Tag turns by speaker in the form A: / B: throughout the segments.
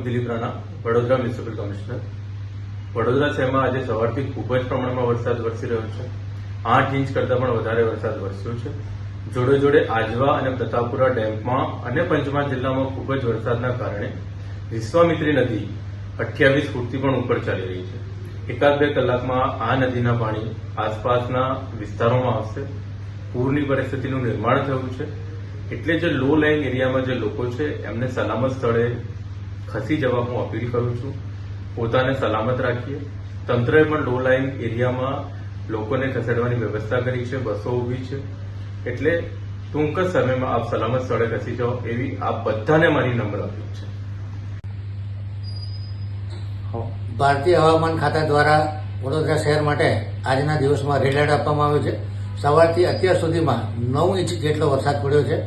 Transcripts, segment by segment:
A: Dilip Rana, Vadodara municipal commissioner. Vadodara શહેરમાં આજે સવારથી ખૂબ જ પ્રમાણમાં વરસાદ વરસી રહ્યો છે. આઠ ઇંચ કરતાં પણ વધારે વરસાદ વરસ્યો છે. જોડે જોડે આજવા અને પ્રતાપપુરા ડેમમાં અને પંચમહાલ જિલ્લામાં ખૂબ જ વરસાદના કારણે વિશ્વામિત્રી નદી અઠ્યાવીસ ફૂટથી પણ ઉપર ચાલી રહી છે. એકાદ બે કલાકમાં આ નદીના પાણી આસપાસના વિસ્તારોમાં આવશે. પૂરની પરિસ્થિતિનું નિર્માણ થયું છે. એટલે જે લો લાઇંગ એરિયામાં જે લોકો છે, એમને સલામત સ્થળે ખસી જવા હું અપીલ કરું છું. પોતાને સલામત રાખીએ. તંત્રએ પણ લો લાઇન એરિયામાં લોકોને ખસેડવાની વ્યવસ્થા કરી છે, બસો ઊભી છે. એટલે ટૂંક જ સમયમાં આપ સલામત સ્થળે ખસી જાઓ એવી આપ બધાને મારી નમ્ર અપીલ છે.
B: ભારતીય હવામાન ખાતા દ્વારા વડોદરા શહેર માટે આજના દિવસમાં રેડ એલર્ટ આપવામાં આવ્યું છે. સવારથી અત્યાર સુધીમાં નવ ઇંચ જેટલો વરસાદ પડ્યો છે.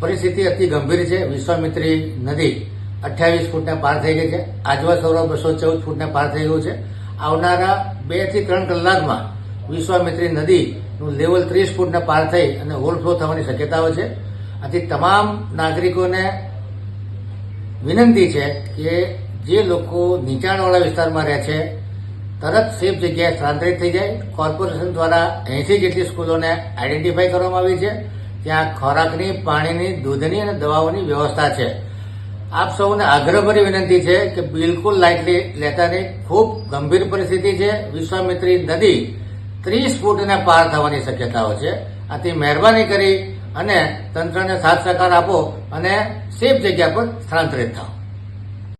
B: પરિસ્થિતિ અતિ ગંભીર છે. વિશ્વામિત્રી નદી અઠ્યાવીસ ફૂટને પાર થઈ ગઈ છે. આજવા સૌરવ બસો ચૌદ ફૂટને પાર થઈ ગયું છે. આવનારા બેથી ત્રણ કલાકમાં વિશ્વામિત્રી નદીનું લેવલ ત્રીસ ફૂટને પાર થઈ અને ઓવરફ્લો થવાની શક્યતાઓ છે. આથી તમામ નાગરિકોને વિનંતી છે કે જે લોકો નીચાણવાળા વિસ્તારમાં રહે છે, તરત સેફ જગ્યાએ સ્થળાંતરિત થઈ જાય. કોર્પોરેશન દ્વારા એંસી જેટલી સ્કૂલોને આઈડેન્ટિફાઈ કરવામાં આવી છે. ત્યાં ખોરાકની, પાણીની, દૂધની અને દવાઓની વ્યવસ્થા છે. આપ સૌને આગ્રહભરી વિનંતી છે કે બિલકુલ લાઇટલી લેતા નહીં ખૂબ ગંભીર પરિસ્થિતિ છે. વિશ્વામિત્રી નદી ત્રીસ ફૂટને પાર થવાની શક્યતાઓ છે. આથી મહેરબાની કરી અને તંત્રને સાથ સહકાર આપો અને સેફ જગ્યા પર સ્થળાંતરિત થાઓ.